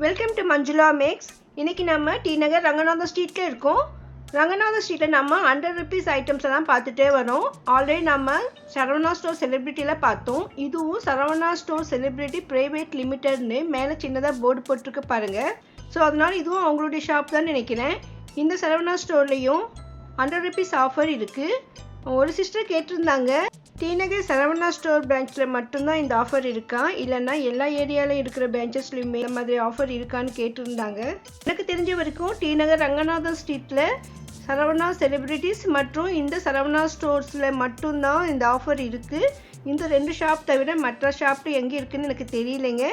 Welcome to Manjula maths இன்றைக்கி நம்ம D நகர் ரங்கநாத ஸ்ட்ரீட்டில் இருக்கோம். ரங்கநாத ஸ்ட்ரீட்டில் நம்ம ஹண்ட்ரட் ருபீஸ் ஐட்டம்ஸ் எல்லாம் பார்த்துட்டே வரோம். ஆல்ரெடி நம்ம சரவணா ஸ்டோர் செலிப்ரிட்டியில் பார்த்தோம். இதுவும் சரவணா ஸ்டோர் செலிப்ரிட்டி ப்ரைவேட் லிமிட்டட்னு மேலே சின்னதாக போர்டு போட்டிருக்கு பாருங்கள் ஸோ அதனால் இதுவும் அவங்களுடைய ஷாப் தான் நினைக்கிறேன். இந்த சரவணா ஸ்டோர்லேயும் ஹண்ட்ரட் ருபீஸ் ஆஃபர் இருக்குது ஒரு சிஸ்டர் கேட்டிருந்தாங்க. டிநகர் சரவணா ஸ்டோர் பிரான்ச்சில் மட்டும்தான் இந்த ஆஃபர் இருக்கா? இல்லைன்னா எல்லா ஏரியாவில் இருக்கிற பிரான்ச்சஸ்லையுமே இந்த மாதிரி ஆஃபர் இருக்கான்னு கேட்டிருந்தாங்க. எனக்கு தெரிஞ்ச வரைக்கும் டிநகர் ரங்கநாதன் ஸ்ட்ரீட்டில் சரவணா செலிப்ரிட்டிஸ் மற்றும் இந்த சரவணா ஸ்டோர்ஸில் மட்டும்தான் இந்த ஆஃபர் இருக்குது இந்த ரெண்டு ஷாப் தவிர மற்ற ஷாப்பில் எங்கே இருக்குதுன்னு எனக்கு தெரியலைங்க.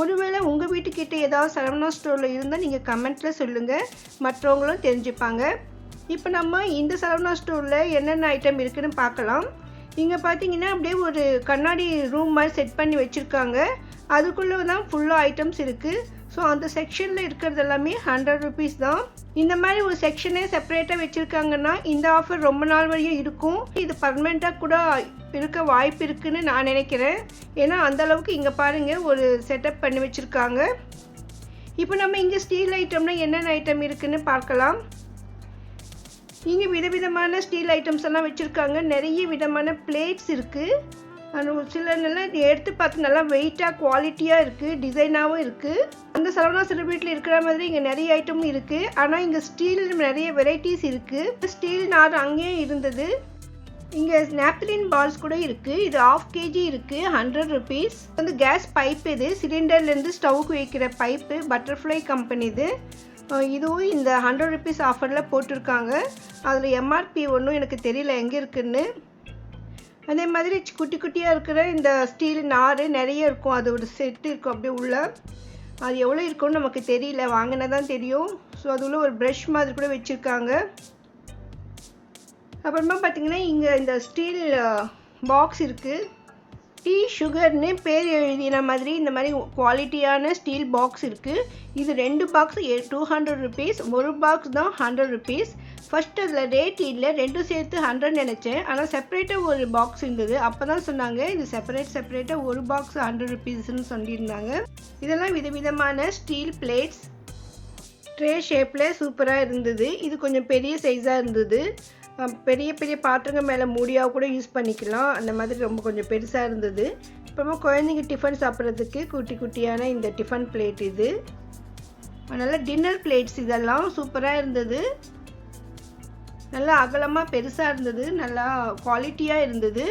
ஒருவேளை உங்கள் வீட்டுக்கிட்ட ஏதாவது சரவணா ஸ்டோரில் இருந்தால் நீங்கள் கமெண்ட்டில் சொல்லுங்கள் மற்றவங்களும் தெரிஞ்சுப்பாங்க. இப்போ நம்ம இந்த சரவணா ஸ்டோரில் என்னென்ன ஐட்டம் இருக்குதுன்னு பார்க்கலாம். இங்கே பார்த்தீங்கன்னா அப்படியே ஒரு கண்ணாடி ரூம் மாதிரி செட் பண்ணி வச்சுருக்காங்க. அதுக்குள்ளே தான் ஃபுல்லாக ஐட்டம்ஸ் இருக்குது ஸோ அந்த செக்ஷனில் இருக்கிறது எல்லாமே ஹண்ட்ரட் ருபீஸ் தான். இந்த மாதிரி ஒரு செக்ஷனே செப்பரேட்டாக வச்சுருக்காங்கன்னா இந்த ஆஃபர் ரொம்ப நாள் வரையும் இருக்கும். இது பர்மனெண்ட்டாக கூட இருக்க வாய்ப்பு இருக்குதுன்னு நான் நினைக்கிறேன். ஏன்னா அந்த அளவுக்கு இங்கே பாருங்கள் ஒரு செட்டப் பண்ணி வச்சுருக்காங்க. இப்போ நம்ம இங்கே ஸ்டீல் ஐட்டம்னால் என்னென்ன ஐட்டம் இருக்குதுன்னு பார்க்கலாம். இங்கே விதவிதமான ஸ்டீல் ஐட்டம்ஸ் எல்லாம் வச்சுருக்காங்க. நிறைய விதமான பிளேட்ஸ் இருக்குது அது ஒரு சில நல்லா எடுத்து பார்த்து நல்லா வெயிட்டாக குவாலிட்டியாக இருக்குது டிசைனாகவும் இருக்குது அந்த சரவணா செலிபிரிட்டியில் இருக்கிற மாதிரி இங்கே நிறைய ஐட்டமும் இருக்குது ஆனால் இங்கே ஸ்டீல் நிறைய வெரைட்டிஸ் இருக்குது ஸ்டீல் நார் அங்கேயே இருந்தது. இங்கே ஸ்னாப்லின் பால்ஸ் கூட இருக்குது இது ஆஃப் கேஜி இருக்குது ஹண்ட்ரட் ருபீஸ் வந்து கேஸ் பைப் இது. சிலிண்டர்லேருந்து ஸ்டவ்க்கு வைக்கிற பைப்பு பட்டர்ஃப்ளை கம்பெனி இது. இதுவும் இந்த ஹண்ட்ரட் ருபீஸ் ஆஃபரில் போட்டிருக்காங்க. அதில் எம்ஆர்பி ஒன்றும் எனக்கு தெரியல எங்கே இருக்குன்னு. அதே மாதிரி குட்டி குட்டியாக இருக்கிற இந்த ஸ்டீல் நார் நிறைய இருக்கும். அது ஒரு செட்டு இருக்கும் அப்படியே உள்ள. அது எவ்வளோ இருக்கும்னு நமக்கு தெரியல. வாங்கினா தான் தெரியும். ஸோ அது உள்ள ஒரு ப்ரஷ் மாதிரி கூட வச்சுருக்காங்க. அப்புறமா பார்த்தீங்கன்னா இங்கே இந்த ஸ்டீல் பாக்ஸ் இருக்குது டீ சுகர்னு பேர் எழுதின மாதிரி இந்த மாதிரி குவாலிட்டியான ஸ்டீல் பாக்ஸ் இருக்குது இது ரெண்டு பாக்ஸ் டூ ஹண்ட்ரட் ருபீஸ் ஒரு பாக்ஸ் தான் ஹண்ட்ரட் ருபீஸ் ஃபஸ்ட் அதில் ரேட் இல்லை ரெண்டும் சேர்த்து ஹண்ட்ரட் நினச்சேன். ஆனால் செப்பரேட்டாக ஒரு பாக்ஸ் இருந்தது. அப்போ தான் சொன்னாங்க இது செப்பரேட் செப்பரேட்டாக ஒரு பாக்ஸ் ஹண்ட்ரட் ருபீஸ்னு சொல்லியிருந்தாங்க. இதெல்லாம் விதவிதமான ஸ்டீல் பிளேட்ஸ் ட்ரே ஷேப்பில் சூப்பராக இருந்தது. இது கொஞ்சம் பெரிய சைஸாக இருந்தது. பெரிய பெரிய பாத்திரங்கள் மேலே மூடியாக கூட யூஸ் பண்ணிக்கலாம். அந்த மாதிரி ரொம்ப கொஞ்சம் பெருசாக இருந்தது. அப்புறமா குழந்தைங்க டிஃபன் சாப்பிட்றதுக்கு குட்டி குட்டியான இந்த டிஃபன் பிளேட் இது. அதனால் டின்னர் பிளேட்ஸ் இதெல்லாம் சூப்பராக இருந்தது. நல்லா அகலமாக பெருசாக இருந்தது. நல்லா குவாலிட்டியாக இருந்தது.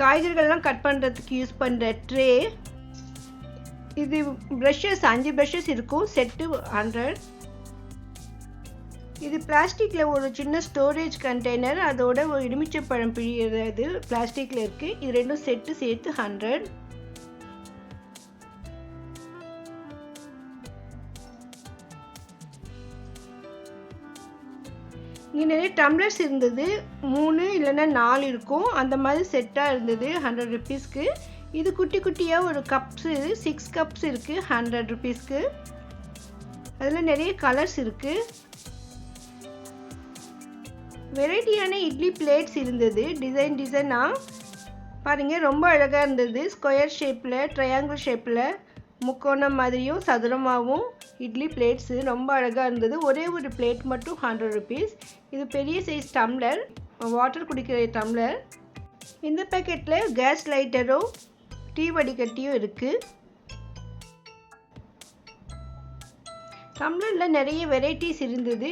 காய்கறிகள்லாம் கட் பண்ணுறதுக்கு யூஸ் பண்ணுற ட்ரே இது ப்ரஷஸ் அஞ்சு ப்ரஷஸ் இருக்கும். செட்டு ஹண்ட்ரட் இது பிளாஸ்டிக்கில் ஒரு சின்ன ஸ்டோரேஜ் கண்டெய்னர் அதோட ஒரு எலுமிச்சப்பழம் பிழியறது பிளாஸ்டிக்கில் இருக்குது இது ரெண்டும் செட்டு சேர்த்து ஹண்ட்ரட் இங்கே நிறைய டம்ளர்ஸ் இருந்தது. மூணு இல்லைன்னா நாலு இருக்கும். அந்த மாதிரி செட்டாக இருந்தது ஹண்ட்ரட் ருபீஸ்க்கு இது குட்டி குட்டியாக ஒரு கப்ஸு சிக்ஸ் கப்ஸ் இருக்குது ஹண்ட்ரட் ருபீஸ்க்கு அதில் நிறைய கலர்ஸ் இருக்குது வெரைட்டியான இட்லி பிளேட்ஸ் இருந்தது. டிசைன் டிசைனாக பாருங்கள் ரொம்ப அழகாக இருந்தது. ஸ்கொயர் ஷேப்பில் ட்ரையாங்கிள் ஷேப்பில் முக்கோணம் மாதிரியும் சதுரமாகவும் இட்லி பிளேட்ஸு. ரொம்ப அழகாக இருந்தது. ஒரே ஒரு பிளேட் மட்டும் ஹண்ட்ரட் ருபீஸ் இது பெரிய சைஸ் டம்ளர். வாட்டர் குடிக்கிற டம்ளர். இந்த பேக்கெட்டில் கேஸ் லைட்டரும் டீ வடிகட்டியும் இருக்குது டம்ளரில் நிறைய வெரைட்டிஸ் இருந்தது.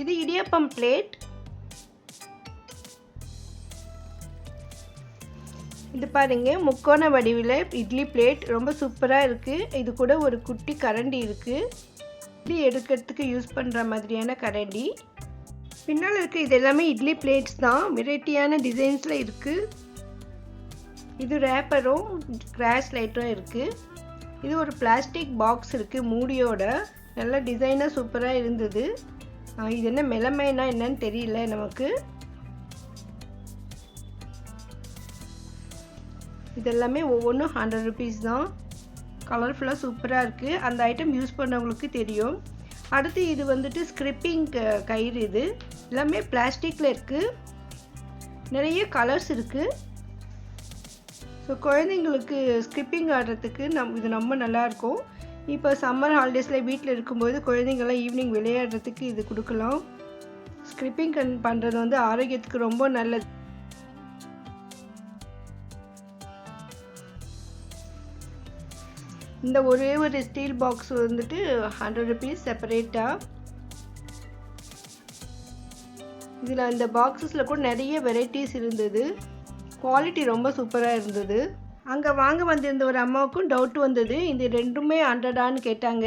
இது இடியப்பம் பிளேட் இது பாருங்க முக்கோண வடிவில் இட்லி பிளேட் ரொம்ப சூப்பராக இருக்குது இது கூட ஒரு குட்டி கரண்டி இருக்குது இட்லி எடுக்கிறதுக்கு யூஸ் பண்ணுற மாதிரியான கரண்டி. பின்னால் இருக்க இது எல்லாமே இட்லி பிளேட்ஸ் தான். வெரைட்டியான டிசைன்ஸில் இருக்குது இது ரேப்பரும் கிராஷ் லைட்டும் இருக்குது இது ஒரு பிளாஸ்டிக் பாக்ஸ் இருக்குது மூடியோட. நல்ல டிசைனாக சூப்பராக இருந்தது. இது என்ன மிளமைனா என்னன்னு தெரியல நமக்கு. இதெல்லாமே ஒவ்வொன்றும் ஹண்ட்ரட் ருபீஸ் தான். கலர்ஃபுல்லாக சூப்பராக இருக்குது அந்த ஐட்டம் யூஸ் பண்ணவங்களுக்கு தெரியும். அடுத்து இது வந்துட்டு ஸ்கிரிப்பிங் கயிறு இது. எல்லாமே பிளாஸ்டிக்கில் இருக்குது நிறைய கலர்ஸ் இருக்குது ஸோ குழந்தைங்களுக்கு ஸ்கிப்பிங் ஆடுறதுக்கு நம் இது ரொம்ப நல்லாயிருக்கும் இப்போ சம்மர் ஹாலிடேஸில் வீட்டில் இருக்கும்போது குழந்தைங்கள்லாம் ஈவினிங் விளையாடுறதுக்கு இது கொடுக்கலாம். ஸ்கிரிப்பிங் கன் பண்ணுறது வந்து ஆரோக்கியத்துக்கு ரொம்ப நல்லது. இந்த ஒரே ஒரு ஸ்டீல் பாக்ஸ் வந்துட்டு ஹண்ட்ரட் ருபீஸ் செப்பரேட்டாக இதில் அந்த பாக்ஸஸில் கூட நிறைய வெரைட்டிஸ் இருந்தது. குவாலிட்டி ரொம்ப சூப்பராக இருந்தது. அங்கே வாங்க வந்திருந்த ஒரு அம்மாவுக்கும் டவுட் வந்தது. இந்த ரெண்டுமே ஹண்ட்ரடான்னு கேட்டாங்க.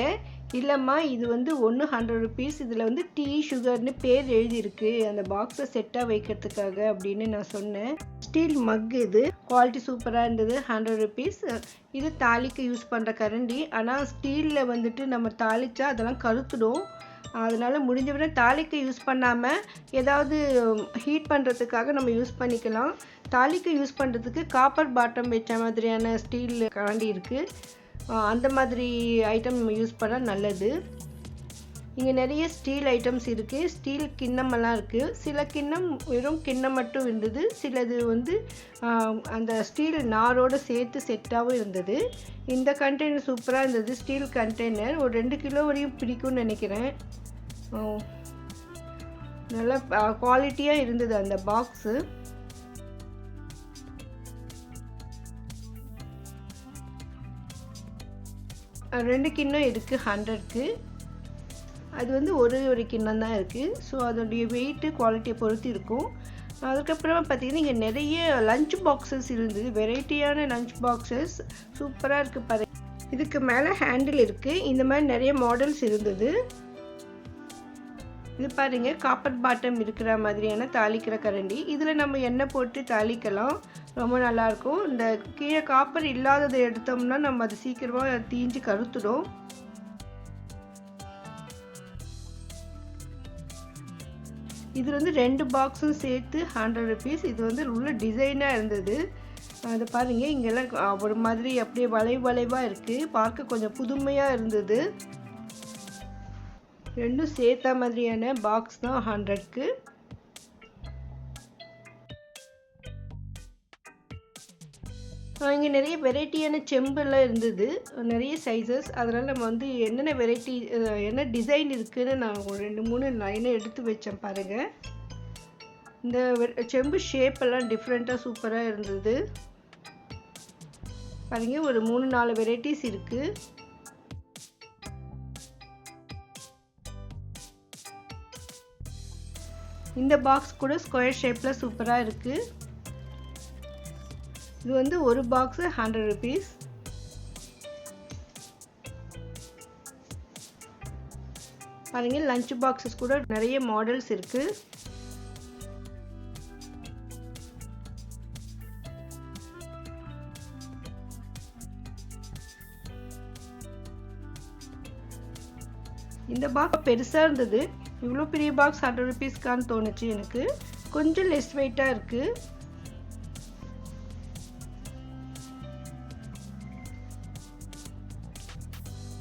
இல்லைம்மா இது வந்து ஒன்று ஹண்ட்ரட் ருபீஸ் இதில் வந்து டீ சுகர்னு பேர் எழுதியிருக்கு. அந்த பாக்ஸை செட்டாக வைக்கிறதுக்காக அப்படின்னு நான் சொன்னேன். ஸ்டீல் மக் இது. குவாலிட்டி சூப்பராக இருந்தது ஹண்ட்ரட் ருபீஸ் இது தாலிக்கு யூஸ் பண்ணுற கரண்டி. ஆனால் ஸ்டீலில் வந்துட்டு நம்ம தாளிச்சா அதெல்லாம் கருத்துடும். அதனால் முடிஞ்சவரை தாலிக்கு யூஸ் பண்ணாமல் ஏதாவது ஹீட் பண்ணுறதுக்காக நம்ம யூஸ் பண்ணிக்கலாம். தாலிக்கு யூஸ் பண்ணுறதுக்கு காப்பர் பாட்டம் வச்ச மாதிரியான ஸ்டீல் கரண்டி இருக்குது அந்த மாதிரி ஐட்டம் யூஸ் பண்ணால் நல்லது. இங்கே நிறைய ஸ்டீல் ஐட்டம்ஸ் இருக்குது ஸ்டீல் கிண்ணமெல்லாம் இருக்குது சில கிண்ணம் வெறும் கிண்ணம் மட்டும் இருந்தது. சிலது வந்து அந்த ஸ்டீல் நாரோடு சேர்த்து செட்டாகவும் இருந்தது. இந்த கண்டெய்னர் சூப்பராக இருந்தது. ஸ்டீல் கண்டெய்னர் ஒரு ரெண்டு கிலோ வரையும் பிடிக்கும்னு நினைக்கிறேன். நல்லா குவாலிட்டியாக இருந்தது அந்த பாக்ஸு ரெண்டு கிண்ணம் இருக்குது ஹண்ட்ரட்க்கு அது வந்து ஒரு ஒரு கிண்ணம் தான் இருக்குது ஸோ அதோடைய வெயிட்டு குவாலிட்டியை பொறுத்து இருக்கும். அதுக்கப்புறமா பார்த்தீங்கன்னா இங்கே நிறைய லஞ்ச் பாக்ஸஸ் இருந்தது. வெரைட்டியான லஞ்ச் பாக்ஸஸ் சூப்பராக இருக்குது பாரு. இதுக்கு மேலே ஹேண்டில் இருக்குது இந்த மாதிரி நிறைய மாடல்ஸ் இருந்தது. இது பாருங்க காப்பர் பாட்டம் இருக்கிற மாதிரியான தாளிக்கிற கரண்டி. இதில் நம்ம எண்ணெய் போட்டு தாளிக்கலாம். ரொம்ப நல்லாயிருக்கும் இந்த கீழே காப்பர் இல்லாததை எடுத்தோம்னா நம்ம அது சீக்கிரமாக தீஞ்சு கருத்துடும். இது வந்து ரெண்டு பாக்ஸும் சேர்த்து ஹண்ட்ரட் ருபீஸ் இது வந்து உள்ள டிசைனாக இருந்தது. அதை பாருங்க இங்கெல்லாம் ஒரு மாதிரி அப்படியே வளைவு வளைவாக இருக்குது பார்க்க கொஞ்சம் புதுமையாக இருந்தது. ரெண்டும் சேர்த்த மாதிரியான பாக்ஸ் தான் ஹண்ட்ரட்க்கு இங்கே நிறைய வெரைட்டியான செம்பெல்லாம் இருந்தது. நிறைய சைஸஸ் அதனால் நம்ம வந்து என்னென்ன வெரைட்டி என்ன டிசைன் இருக்குதுன்னு நான் ஒரு ரெண்டு மூணு லைனை எடுத்து வச்சேன் பாருங்கள் இந்த செம்பு ஷேப்பெல்லாம் டிஃப்ரெண்ட்டாக சூப்பராக இருந்தது. பாருங்க ஒரு மூணு நாலு வெரைட்டிஸ் இருக்குது இந்த பாக்ஸ் கூட ஸ்கொயர் ஷேப்பில் சூப்பராக இருக்குது இது வந்து ஒரு பாக்ஸு ஹண்ட்ரட் ருபீஸ் பாருங்க லஞ்ச் பாக்ஸஸ் கூட நிறைய மாடல்ஸ் இருக்குது இந்த பாக்ஸ் பெருசாக இருந்தது. இவ்வளோ பெரிய பாக்ஸ் ஹண்ட்ரட் ருபீஸ்க்கான்னு தோணுச்சு எனக்கு. கொஞ்சம் லெஸ் வெயிட்டாக இருக்குது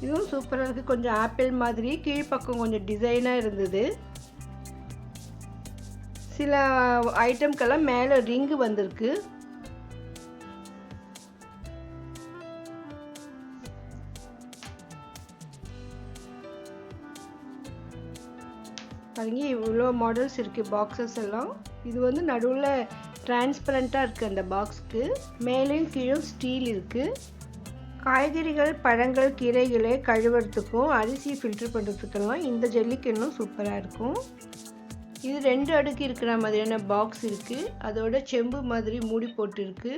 இதுவும் சூப்பராக இருக்குது கொஞ்சம் ஆப்பிள் மாதிரி கீழ்ப்பக்கம் கொஞ்சம் டிசைனாக இருந்தது. சில ஐட்டம்க்கெல்லாம் மேலே ரிங்கு வந்திருக்கு. பாருங்க இவ்வளோ மாடல்ஸ் இருக்குது பாக்ஸஸ் எல்லாம். இது வந்து நடுவில் டிரான்ஸ்பரண்ட்டாக இருக்குது அந்த பாக்ஸ்க்கு மேலேயும் கீழும் ஸ்டீல் இருக்குது காய்கறிகள் பழங்கள் கீரைகளை கழுவுறதுக்கும் அரிசி ஃபில்டர் பண்ணுறதுக்கெல்லாம் இந்த ஜல்லிக்கிண்ணும் சூப்பராக இருக்கும். இது ரெண்டு அடுக்கு இருக்கிற மாதிரியான பாக்ஸ் இருக்குது அதோட செம்பு மாதிரி மூடி போட்டிருக்கு.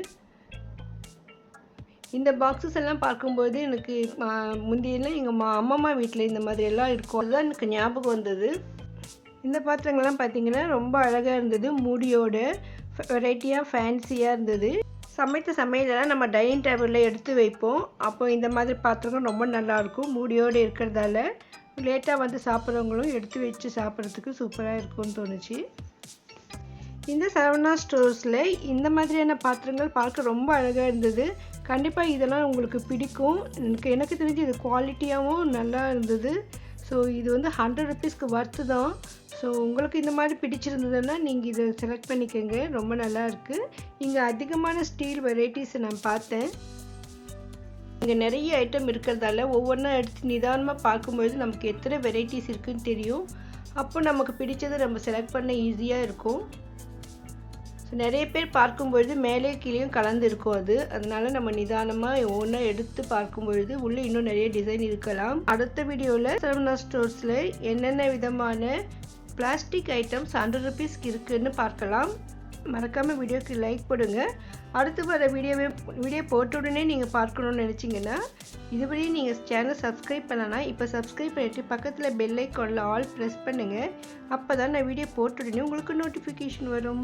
இந்த பாக்ஸஸ் எல்லாம் பார்க்கும்போது எனக்கு முந்தையெல்லாம் எங்கள் மா அம்மம்மா வீட்டில் இந்த மாதிரி எல்லாம் இருக்கும். அதுதான் எனக்கு ஞாபகம் வந்தது. இந்த பாத்திரங்கள்லாம் பார்த்தீங்கன்னா ரொம்ப அழகாக இருந்தது. மூடியோட வெரைட்டியாக ஃபேன்சியாக இருந்தது. சமைத்த சமையலெல்லாம் நம்ம டைனிங் டேபிளில் எடுத்து வைப்போம். அப்போ இந்த மாதிரி பாத்திரங்கள் ரொம்ப நல்லாயிருக்கும். மூடியோடு இருக்கிறதால லேட்டாக வந்து சாப்பிட்றவங்களும் எடுத்து வச்சு சாப்பிட்றதுக்கு சூப்பராக இருக்கும்னு தோணுச்சு. இந்த சரவணா ஸ்டோர்ஸில் இந்த மாதிரியான பாத்திரங்கள் பார்க்க ரொம்ப அழகாக இருந்தது. கண்டிப்பாக இதெல்லாம் உங்களுக்கு பிடிக்கும். எனக்கு எனக்கு தெரிஞ்சு இது குவாலிட்டியாகவும் நல்லா இருந்தது. ஸோ இது வந்து ஹண்ட்ரட் ருபீஸ்க்கு ஒர்த்து தான். ஸோ உங்களுக்கு இந்த மாதிரி பிடிச்சிருந்ததுன்னா நீங்கள் இதை செலக்ட் பண்ணிக்கோங்க. ரொம்ப நல்லா இருக்குது இங்கே அதிகமான ஸ்டீல் வெரைட்டிஸை நான் பார்த்தேன். இங்கே நிறைய ஐட்டம் இருக்கிறதால ஒவ்வொன்றா எடுத்து நிதானமாக பார்க்கும்பொழுது நமக்கு எத்தனை வெரைட்டிஸ் இருக்குதுன்னு தெரியும். அப்போ நமக்கு பிடிச்சதை நம்ம செலக்ட் பண்ண ஈஸியாக இருக்கும். ஸோ நிறைய பேர் பார்க்கும்பொழுது மேலே கீழேயும் கலந்து இருக்கும் அது. அதனால நம்ம நிதானமாக ஒவ்வொன்றா எடுத்து பார்க்கும்பொழுது உள்ளே இன்னும் நிறைய டிசைன் இருக்கலாம். அடுத்த வீடியோவில் சரவணா ஸ்டோர்ஸில் என்னென்ன விதமான பிளாஸ்டிக் ஐட்டம்ஸ் ஹண்ட்ரட் ருபீஸ்க்கு இருக்குதுன்னு பார்க்கலாம். மறக்காமல் வீடியோக்கு லைக் பண்ணுங்க அடுத்து வர வீடியோவை வீடியோ போட்ட உடனே நீங்கள் பார்க்கணுன்னு நினச்சிங்கன்னா இதுவரையும் நீங்கள் சேனல் சப்ஸ்கிரைப் பண்ணலாம் இப்போ சப்ஸ்கிரைப் பண்ணிவிட்டு பக்கத்தில் பெல் ஐக்கானில் ஆல் ப்ரெஸ் பண்ணுங்கள் அப்போ தான் நான் வீடியோ போட்ட உடனே உங்களுக்கு நோட்டிஃபிகேஷன் வரும்.